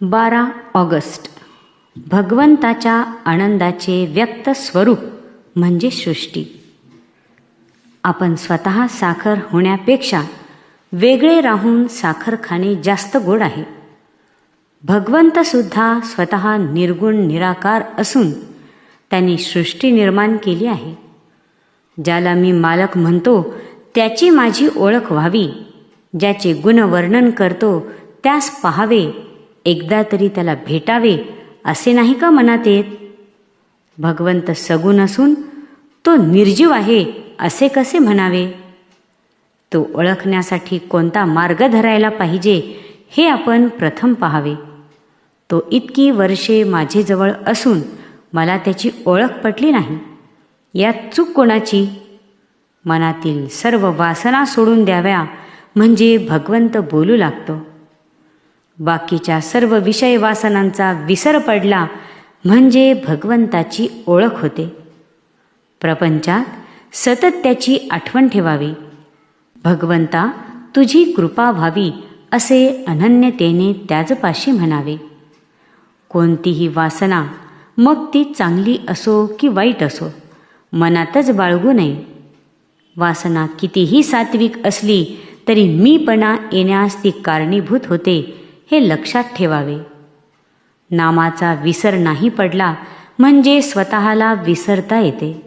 बारा ऑगस्ट. भगवंताच्या आनंदाचे व्यक्त स्वरूप म्हणजे सृष्टी. आपण स्वतः साखर होण्यापेक्षा वेगळे राहून साखर खाणे जास्त गोड आहे. भगवंतसुद्धा स्वतः निर्गुण निराकार असून त्यांनी सृष्टी निर्माण केली आहे. ज्याला मी मालक म्हणतो त्याची माझी ओळख व्हावी ज्याचे गुणवर्णन करतो त्यास पहावे एकदा तरी त्याला भेटावे असे नाही का मनात येत? भगवंत सगुण असून तो निर्जीव आहे असे कसे म्हणावे? तो ओळखण्यासाठी कोणता मार्ग धरायला पाहिजे हे आपण प्रथम पहावे. तो इतकी वर्षे माझेजवळ असून मला त्याची ओळख पटली नाही. यात चूक कोणाची? मनातील सर्व वासना सोडून द्याव्या म्हणजे भगवंत बोलू लागतो. बाकीच्या सर्व विषय वासनांचा विसर पडला म्हणजे भगवंताची ओळख होते. प्रपंचात सतत त्याची आठवण ठेवावी. भगवंता तुझी कृपा व्हावी असे अनन्यतेने त्याजपाशी म्हणावे. कोणतीही वासना मग ती चांगली असो की वाईट असो मनातच बाळगू नये. वासना कितीही सात्विक असली तरी मीपणा येण्यास ती कारणीभूत होते हे लक्षात ठेवावे. नामाचा विसर नाही पडला म्हणजे स्वतःला विसरता येते.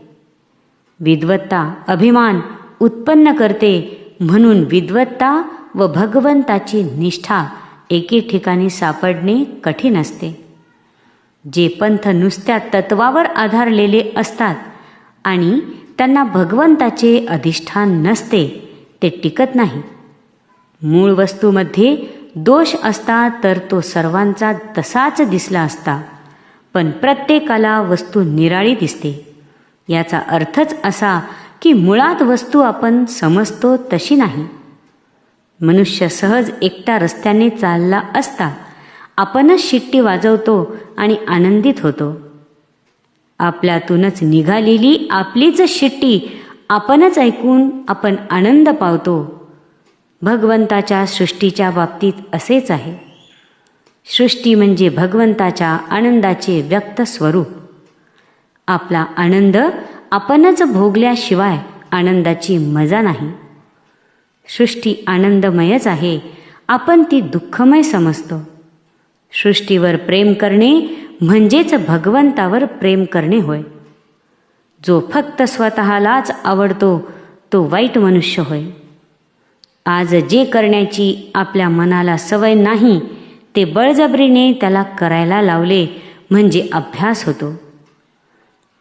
विद्वत्ता अभिमान उत्पन्न करते म्हणून विद्वत्ता व भगवंताची निष्ठा एके ठिकाणी सापडणे कठीण असते. जे पंथ नुसत्या तत्वावर आधारलेले असतात आणि त्यांना भगवंताचे अधिष्ठान नसते ते टिकत नाही. मूळ वस्तूमध्ये दोष असता तर तो सर्वांचा तसाच दिसला असता. पण प्रत्येकाला वस्तू निराळी दिसते. याचा अर्थच असा की मुळात वस्तू आपण समजतो तशी नाही. मनुष्य सहज एकटा रस्त्याने चालला असता आपणच शिट्टी वाजवतो आणि आनंदित होतो. आपल्यातूनच निघालेली आपलीच शिट्टी आपणच ऐकून आपण आनंद पावतो. भगवंताच्या सृष्टीच्या बाबतीत असेच आहे. सृष्टी म्हणजे भगवंताच्या आनंदाचे व्यक्त स्वरूप. आपला आनंद आपणच भोगल्याशिवाय आनंदाची मजा नाही. सृष्टी आनंदमयच आहे आपण ती दुःखमय समजतो. सृष्टीवर प्रेम करणे म्हणजेच भगवंतावर प्रेम करणे होय. जो फक्त स्वतःलाच आवडतो तो वाईट मनुष्य होय. आज जे करण्याची आपल्या मनाला सवय नाही ते बळजबरीने त्याला करायला लावले म्हणजे अभ्यास होतो.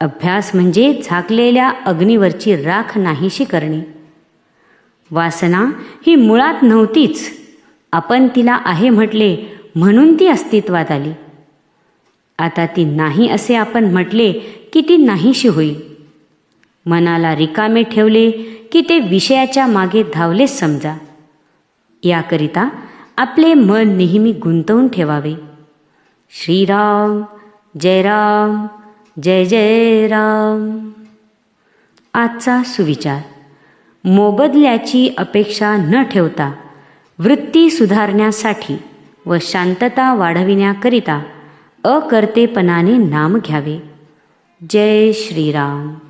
अभ्यास म्हणजे झाकलेल्या अग्नीवरची राख नाहीशी करणे. वासना ही मुळात नव्हतीच. आपण तिला आहे म्हटले म्हणून ती अस्तित्वात आली. आता ती नाही असे आपण म्हटले की ती नाहीशी होईल. मनाला रिकामे ठेवले की ते विषयाच्या मागे धावलेच समजा. याकरिता आपले मन नेहमी गुंतवून ठेवावे. श्रीराम जय राम जय जय राम आजचा सुविचार. मोबदल्याची अपेक्षा न ठेवता वृत्ती सुधारण्यासाठी व शांतता वाढविण्याकरिता अकर्तेपणाने नाम घ्यावे. जय श्रीराम.